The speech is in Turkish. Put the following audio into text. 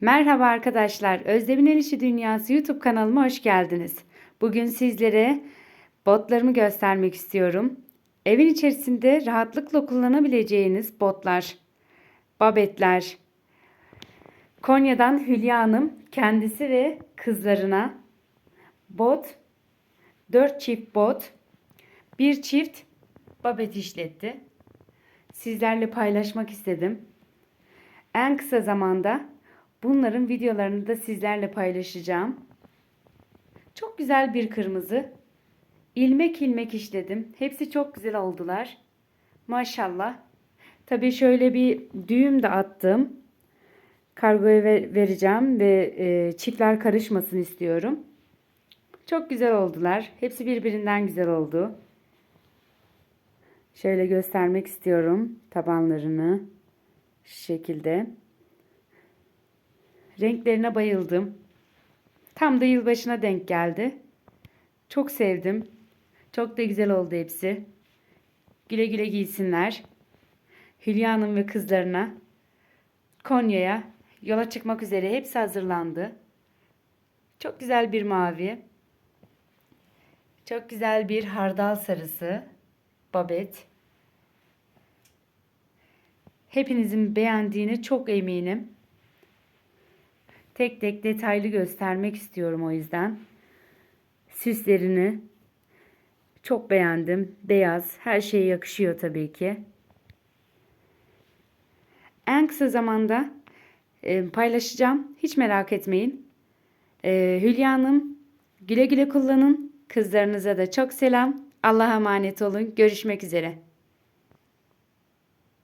Merhaba arkadaşlar. Özlem'in El İşi Dünyası YouTube kanalıma hoş geldiniz. Bugün sizlere botlarımı göstermek istiyorum. Evin içerisinde rahatlıkla kullanabileceğiniz botlar, babetler. Konya'dan Hülya Hanım kendisi ve kızlarına bot, 4 çift bot, bir çift babet işletti. Sizlerle paylaşmak istedim. En kısa zamanda bunların videolarını da sizlerle paylaşacağım. Çok güzel bir kırmızı. İlmek ilmek işledim. Hepsi çok güzel oldular. Maşallah. Tabii şöyle bir düğüm de attım. Kargoya ver- vereceğim ve e, çiftler karışmasın istiyorum. Çok güzel oldular. Hepsi birbirinden güzel oldu. Şöyle göstermek istiyorum tabanlarını. Şu şekilde. Renklerine bayıldım. Tam da yılbaşına denk geldi. Çok sevdim. Çok da güzel oldu hepsi. Güle güle giysinler. Hülya Hanım ve kızlarına Konya'ya yola çıkmak üzere hepsi hazırlandı. Çok güzel bir mavi. Çok güzel bir hardal sarısı. Babet. Hepinizin beğendiğine çok eminim. Tek tek detaylı göstermek istiyorum o yüzden. Süslerini çok beğendim. Beyaz. Her şeye yakışıyor tabii ki. En kısa zamanda e, paylaşacağım. Hiç merak etmeyin. E, Hülya Hanım güle güle kullanın. Kızlarınıza da çok selam. Allah'a emanet olun. Görüşmek üzere.